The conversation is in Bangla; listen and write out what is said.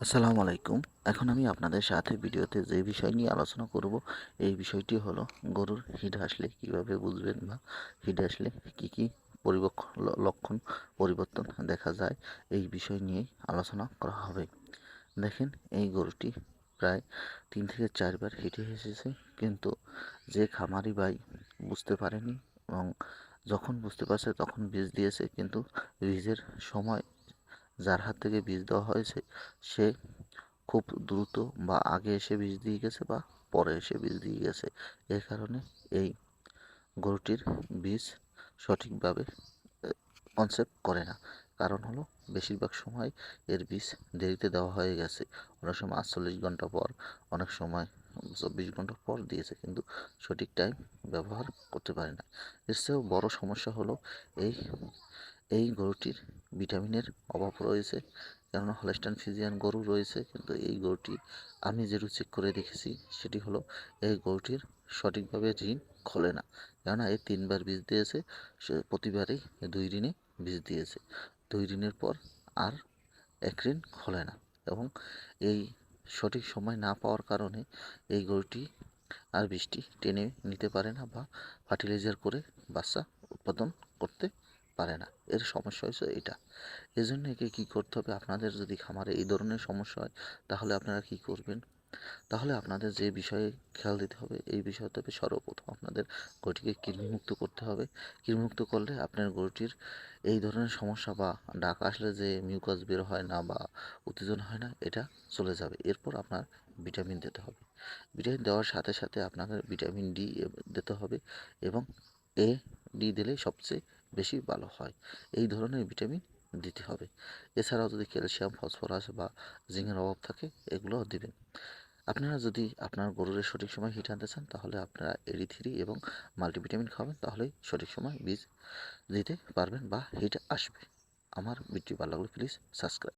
আসসালামু আলাইকুম। এখন আমি আপনাদের সাথে ভিডিওতে যে বিষয় নিয়ে আলোচনা করব, এই বিষয়টি হলো গরুর হিট আসলে কীভাবে বুঝবেন বা হিট আসলে কি কি পরিবক্ষ ল- লক্ষণ, পরিবর্তন দেখা যায়, এই বিষয় নিয়েই আলোচনা করা হবে। দেখেন, এই গরুটি প্রায় তিন থেকে চারবার হিটে এসেছে, কিন্তু যে খামারি ভাই বুঝতে পারেনি এবং যখন বুঝতে পারছে তখন বীজ দিয়েছে, কিন্তু বীজের সময় যার হাত থেকে বীজ দেওয়া হয়েছে, সে খুব দ্রুত বা আগে এসে বীজ দিয়ে গেছে বা পরে এসে বীজ দিয়ে গেছে। এই কারণে এই গরুটির বীজ সঠিকভাবে কনসেপ্ট করে না। কারণ হলো, বেশিরভাগ সময় এর বীজ দেরিতে দেওয়া হয়ে গেছে। অনেক সময় আটচল্লিশ ঘণ্টা পর, অনেক সময় চব্বিশ ঘণ্টা পর দিয়েছে, কিন্তু সঠিক টাইম ব্যবহার করতে পারে না। এর চেয়েও বড় সমস্যা হলো, এই এই গরুটির ভিটামিনের অভাব রয়েছে, কেননা হলস্টাইন ফিজিয়ান গরু রয়েছে, কিন্তু এই গরুটি আমি যেটু চেক করে দেখেছি, সেটি হলো এই গরুটির সঠিকভাবে ঋণ খোলে না। কেননা এই তিনবার বীজ দিয়েছে প্রতিবারেই দুই ঋণে বীজ দিয়েছে। দুই ঋণের পর আর এক ঋণ খোলে না এবং এই সঠিক সময় না পাওয়ার কারণে এই গরুটি আর বৃষ্টি টেনে নিতে পারে না বা ফার্টিলাইজার করে বাচ্চা উৎপাদন করতে পারে না। এর সমস্যা হচ্ছে এটা। এজন্য একে কী করতে হবে? আপনাদের যদি খামারে এই ধরনের সমস্যা হয়, তাহলে আপনারা কি করবেন? তাহলে আপনাদের যে বিষয়ে খেয়াল দিতে হবে, এই বিষয়তে হবে সর্বপ্রথম আপনাদের গরুটিকে কৃমিমুক্ত করতে হবে। কৃমিমুক্ত করলে আপনার গরুটির এই ধরনের সমস্যা বা ডাক আসলে যে মিউকাস বের হয় না বা উত্তেজনা হয় না, এটা চলে যাবে। এরপর আপনার ভিটামিন দিতে হবে। ভিটামিন দেওয়ার সাথে সাথে আপনাকে ভিটামিন ডি দিতে হবে এবং এ ডি দিলে সবচেয়ে বেশি ভালো হয়। এই ধরনের ভিটামিন দিতে হবে। এছাড়াও যদি ক্যালসিয়াম, ফসফরাস বা জিঙ্কের অভাব থাকে, এগুলোও দিবেন। আপনারা যদি আপনার গরুর সঠিক সময় হিট আনতে চান, তাহলে আপনারা এডি থ্রি এবং মাল্টিভিটামিন খাবেন, তাহলেই সঠিক সময় বীজ দিতে পারবেন বা হিট আসবে। আমার ভিডিও ভালো লাগলে প্লিজ সাবস্ক্রাইব